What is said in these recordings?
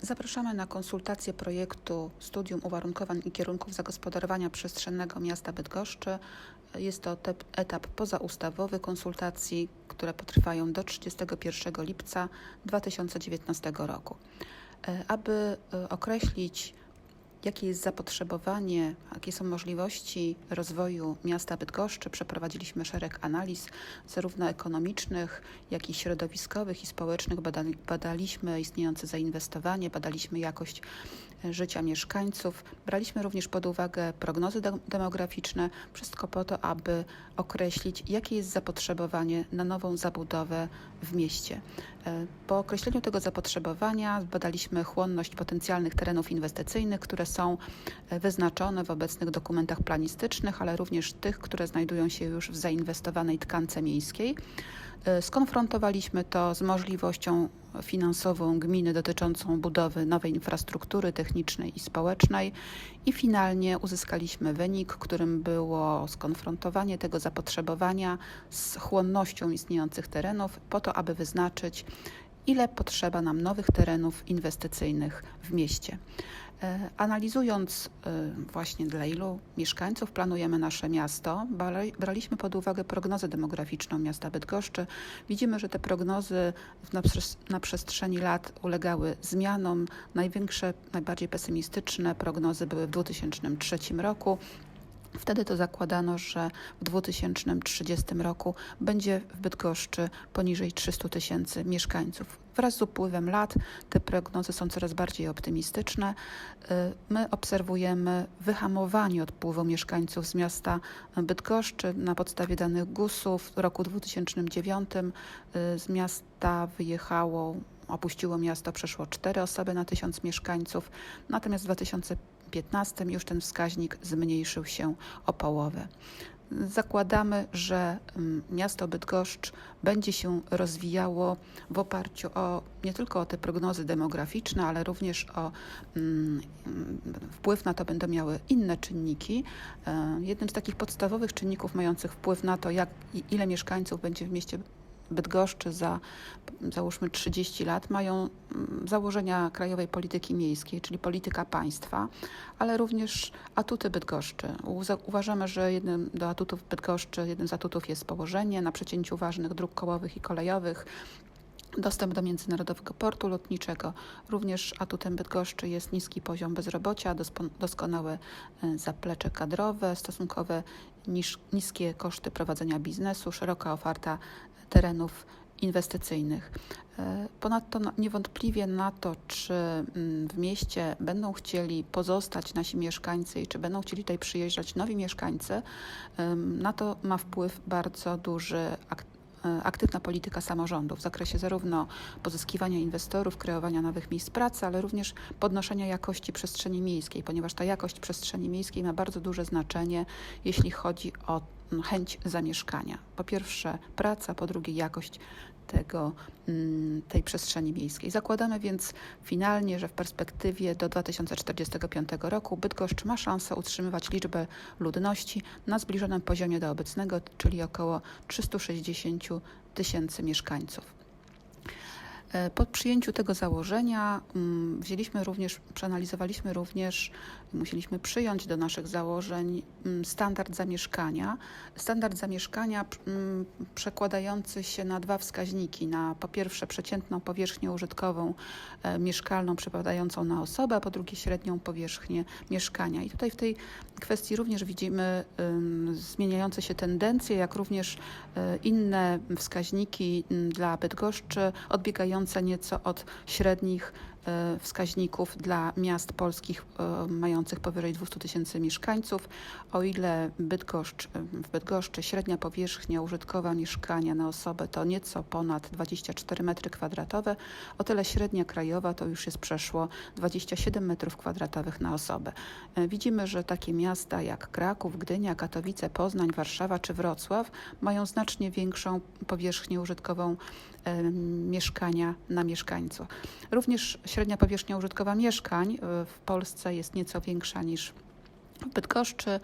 Zapraszamy na konsultację projektu Studium Uwarunkowań i Kierunków Zagospodarowania Przestrzennego Miasta Bydgoszczy. Jest to etap pozaustawowy konsultacji, które potrwają do 31 lipca 2019 roku. E, Aby e, określić, jakie jest zapotrzebowanie, jakie są możliwości rozwoju miasta Bydgoszczy, przeprowadziliśmy szereg analiz, zarówno ekonomicznych, jak i środowiskowych i społecznych. Badali, badaliśmy istniejące zainwestowanie, badaliśmy jakość życia mieszkańców. Braliśmy również pod uwagę prognozy de- demograficzne, wszystko po to, aby określić, jakie jest zapotrzebowanie na nową zabudowę w mieście. E, Po określeniu tego zapotrzebowania badaliśmy chłonność potencjalnych terenów inwestycyjnych, które są e, wyznaczone w obecnych dokumentach planistycznych, ale również tych, które znajdują się już w zainwestowanej tkance miejskiej. E, Skonfrontowaliśmy to z możliwością finansową gminy dotyczącą budowy nowej infrastruktury technicznej i społecznej i finalnie uzyskaliśmy wynik, którym było skonfrontowanie tego zapotrzebowania z chłonnością istniejących terenów po to, aby wyznaczyć ile potrzeba nam nowych terenów inwestycyjnych w mieście. E, Analizując e, właśnie dla ilu mieszkańców planujemy nasze miasto, braliśmy pod uwagę prognozę demograficzną miasta Bydgoszczy. Widzimy, że te prognozy na przestrzeni lat ulegały zmianom. Największe, najbardziej pesymistyczne prognozy były w 2003 roku. Wtedy to zakładano, że w 2030 roku będzie w Bydgoszczy poniżej 300 tysięcy mieszkańców. Wraz z upływem lat te prognozy są coraz bardziej optymistyczne. Y, My obserwujemy wyhamowanie odpływu mieszkańców z miasta Bydgoszczy na podstawie danych GUS-u. W roku 2009 y, z miasta wyjechało, opuściło miasto przeszło 4 osoby na 1000 mieszkańców, natomiast w 2015 już ten wskaźnik zmniejszył się o połowę. Zakładamy, że mm, miasto Bydgoszcz będzie się rozwijało w oparciu o nie tylko o te prognozy demograficzne, ale również o mm, wpływ na to będą miały inne czynniki. E, Jednym z takich podstawowych czynników mających wpływ na to, jak i ile mieszkańców będzie w mieście Bydgoszczy za załóżmy 30 lat mają mm, założenia krajowej polityki miejskiej, czyli polityka państwa, ale również atuty Bydgoszczy. Uważamy, że jednym do atutów Bydgoszczy, jednym z atutów jest położenie na przecięciu ważnych dróg kołowych i kolejowych, Dostęp do międzynarodowego portu lotniczego. Również atutem Bydgoszczy jest niski poziom bezrobocia, doskonałe e, zaplecze kadrowe, stosunkowe niż, niskie koszty prowadzenia biznesu, szeroka oferta terenów inwestycyjnych. E, Ponadto niewątpliwie na to, czy mm, w mieście będą chcieli pozostać nasi mieszkańcy i czy będą chcieli tutaj przyjeżdżać nowi mieszkańcy, na to ma wpływ bardzo duży e, aktywna polityka samorządu w zakresie zarówno pozyskiwania inwestorów, kreowania nowych miejsc pracy, ale również podnoszenia jakości przestrzeni miejskiej, ponieważ ta jakość przestrzeni miejskiej ma bardzo duże znaczenie, jeśli chodzi o chęć zamieszkania. Po pierwsze praca, po drugie jakość tego, mm, tej przestrzeni miejskiej. Zakładamy więc finalnie, że w perspektywie do 2045 roku Bydgoszcz ma szansę utrzymywać liczbę ludności na zbliżonym poziomie do obecnego, czyli około 360 tysięcy mieszkańców. E, Po przyjęciu tego założenia mm, wzięliśmy również, przeanalizowaliśmy również, musieliśmy przyjąć do naszych założeń mm, standard zamieszkania. Standard zamieszkania mm, przekładający się na dwa wskaźniki. Na po pierwsze przeciętną powierzchnię użytkową e, mieszkalną przypadającą na osobę, a po drugie średnią powierzchnię mieszkania. I tutaj w tej kwestii również widzimy zmieniające się tendencje, jak również y, inne wskaźniki dla Bydgoszczy, odbiegające nieco od średnich wskaźników dla miast polskich y, mających powyżej 200 tysięcy mieszkańców. O ile Bydgoszcz, y, w Bydgoszczy średnia powierzchnia użytkowa mieszkania na osobę to nieco ponad 24 metry kwadratowe, o tyle średnia krajowa to już jest przeszło 27 metrów kwadratowych na osobę. E, Widzimy, że takie miasta jak Kraków, Gdynia, Katowice, Poznań, Warszawa czy Wrocław mają znacznie większą powierzchnię użytkową e, mieszkania na mieszkańca. Również średnia powierzchnia użytkowa mieszkań e, w Polsce jest nieco większa niż w Bydgoszczy e,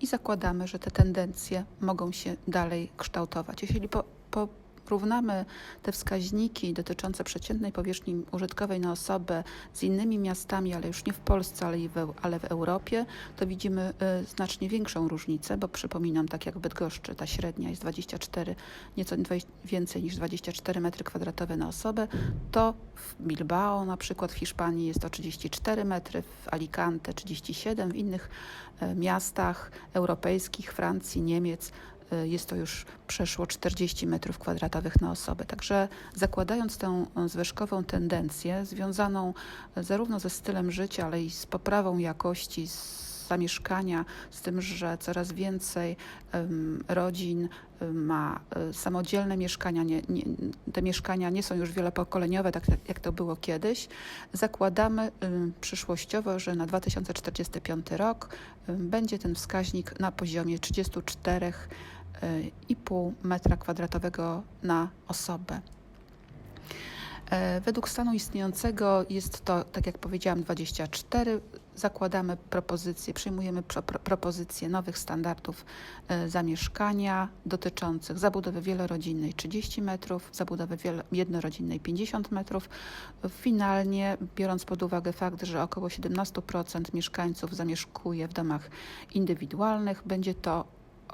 i zakładamy, że te tendencje mogą się dalej kształtować. Jeśli po, po porównamy te wskaźniki dotyczące przeciętnej powierzchni użytkowej na osobę z innymi miastami, ale już nie w Polsce, ale, w, ale w Europie, to widzimy y, znacznie większą różnicę, bo przypominam, tak jak w Bydgoszczy, ta średnia jest 24, nieco więcej niż 24 metry kwadratowe na osobę, to w Bilbao na przykład w Hiszpanii jest to 34 metry, w Alicante 37, w innych y, miastach europejskich, Francji, Niemiec jest to już przeszło 40 metrów kwadratowych na osobę. Także zakładając tę zwyżkową tendencję związaną zarówno ze stylem życia, ale i z poprawą jakości zamieszkania, z tym, że coraz więcej rodzin ma e, samodzielne mieszkania, nie, nie, te mieszkania nie są już wielopokoleniowe, tak jak to było kiedyś. Zakładamy przyszłościowo, że na 2045 rok będzie ten wskaźnik na poziomie 34 2,5 metra kwadratowego na osobę. E, według stanu istniejącego jest to, tak jak powiedziałam, 24. Zakładamy propozycje, przyjmujemy pro, pro, propozycje nowych standardów e, zamieszkania dotyczących zabudowy wielorodzinnej 30 metrów, zabudowy wielo, jednorodzinnej 50 metrów. Finalnie, biorąc pod uwagę fakt, że około 17% mieszkańców zamieszkuje w domach indywidualnych, będzie to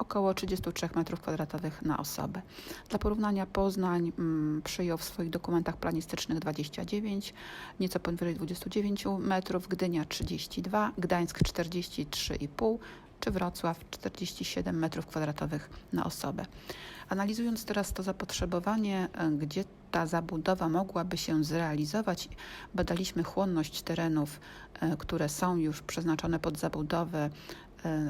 około 33 m2 na osobę. Dla porównania Poznań mm, przyjął w swoich dokumentach planistycznych 29, nieco powyżej 29 metrów, Gdynia 32, Gdańsk 43,5 czy Wrocław 47 m2 na osobę. Analizując teraz to zapotrzebowanie, e, gdzie ta zabudowa mogłaby się zrealizować, badaliśmy chłonność terenów, e, które są już przeznaczone pod zabudowę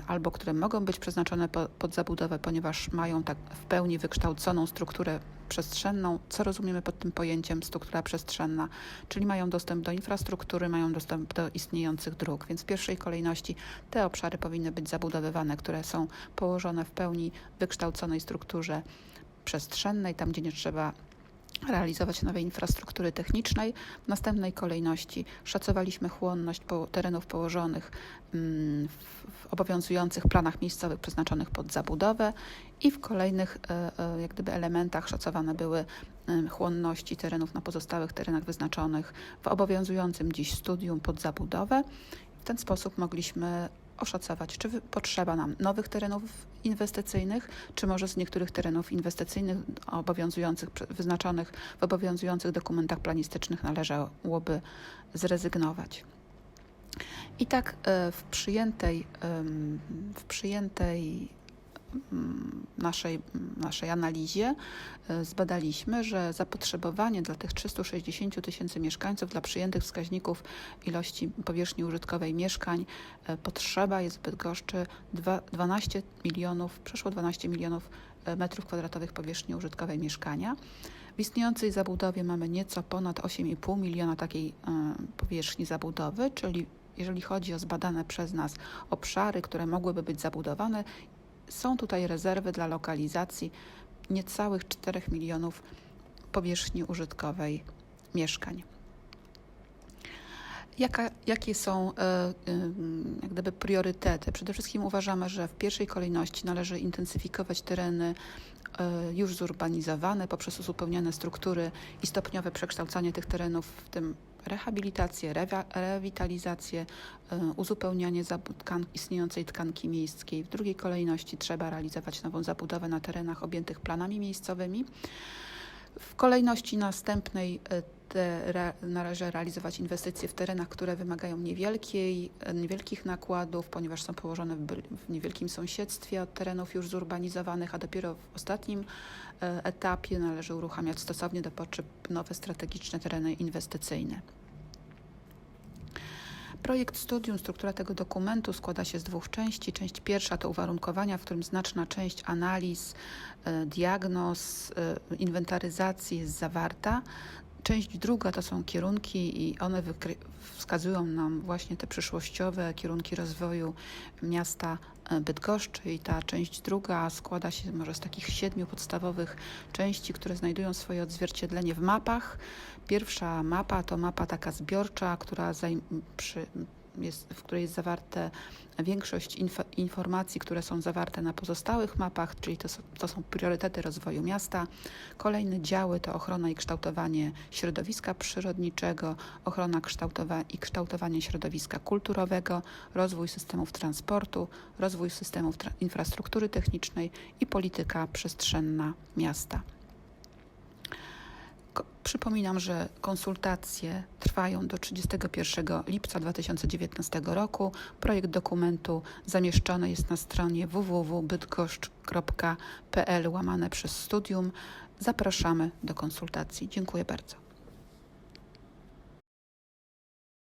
albo które mogą być przeznaczone pod zabudowę, ponieważ mają tak w pełni wykształconą strukturę przestrzenną. Co rozumiemy pod tym pojęciem struktura przestrzenna? Czyli mają dostęp do infrastruktury, mają dostęp do istniejących dróg, więc w pierwszej kolejności te obszary powinny być zabudowywane, które są położone w pełni wykształconej strukturze przestrzennej, tam gdzie nie trzeba realizować nowej infrastruktury technicznej. W następnej kolejności szacowaliśmy chłonność terenów położonych mm, w, w obowiązujących planach miejscowych przeznaczonych pod zabudowę i w kolejnych e, e, jak gdyby elementach szacowane były chłonności terenów na pozostałych terenach wyznaczonych w obowiązującym dziś studium pod zabudowę. W ten sposób mogliśmy oszacować, czy potrzeba nam nowych terenów inwestycyjnych, czy może z niektórych terenów inwestycyjnych obowiązujących, wyznaczonych w obowiązujących dokumentach planistycznych należałoby zrezygnować. I tak e, w przyjętej, w przyjętej naszej, naszej analizie e, zbadaliśmy, że zapotrzebowanie dla tych 360 tysięcy mieszkańców, dla przyjętych wskaźników ilości powierzchni użytkowej mieszkań, e, potrzeba jest w Bydgoszczy 12 milionów, przeszło 12 milionów e, metrów kwadratowych powierzchni użytkowej mieszkania. W istniejącej zabudowie mamy nieco ponad 8,5 miliona takiej powierzchni zabudowy, czyli jeżeli chodzi o zbadane przez nas obszary, które mogłyby być zabudowane, są tutaj rezerwy dla lokalizacji niecałych 4 milionów powierzchni użytkowej mieszkań. Jaka, jakie są e, e, jak gdyby priorytety? Przede wszystkim uważamy, że w pierwszej kolejności należy intensyfikować tereny e, już zurbanizowane poprzez uzupełnione struktury i stopniowe przekształcanie tych terenów, w tym rehabilitację, rewitalizację, e, uzupełnianie istniejącej tkanki miejskiej. W drugiej kolejności trzeba realizować nową zabudowę na terenach objętych planami miejscowymi. W kolejności następnej e, te należy realizować inwestycje w terenach, które wymagają niewielkiej, e, niewielkich nakładów, ponieważ są położone w, niewielkim sąsiedztwie od terenów już zurbanizowanych, a dopiero w ostatnim etapie należy uruchamiać stosownie do potrzeb nowe strategiczne tereny inwestycyjne. Projekt studium, struktura tego dokumentu składa się z dwóch części. Część pierwsza to uwarunkowania, w którym znaczna część analiz, e, diagnoz, inwentaryzacji jest zawarta. Część druga to są kierunki i one wskazują nam właśnie te przyszłościowe kierunki rozwoju miasta e, Bydgoszczy i ta część druga składa się może z takich siedmiu podstawowych części, które znajdują swoje odzwierciedlenie w mapach. Pierwsza mapa to mapa taka zbiorcza, która przy, jest, w której jest zawarte większość inf- informacji, które są zawarte na pozostałych mapach, czyli to, to są priorytety rozwoju miasta. Kolejne działy to ochrona i kształtowanie środowiska przyrodniczego, ochrona kształtowa- i kształtowanie środowiska kulturowego, rozwój systemów transportu, rozwój systemów tra- infrastruktury technicznej i polityka przestrzenna miasta. Przypominam, że konsultacje trwają do 31 lipca 2019 roku. Projekt dokumentu zamieszczony jest na stronie www.bydgoszcz.pl łamane przez studium. Zapraszamy do konsultacji. Dziękuję bardzo.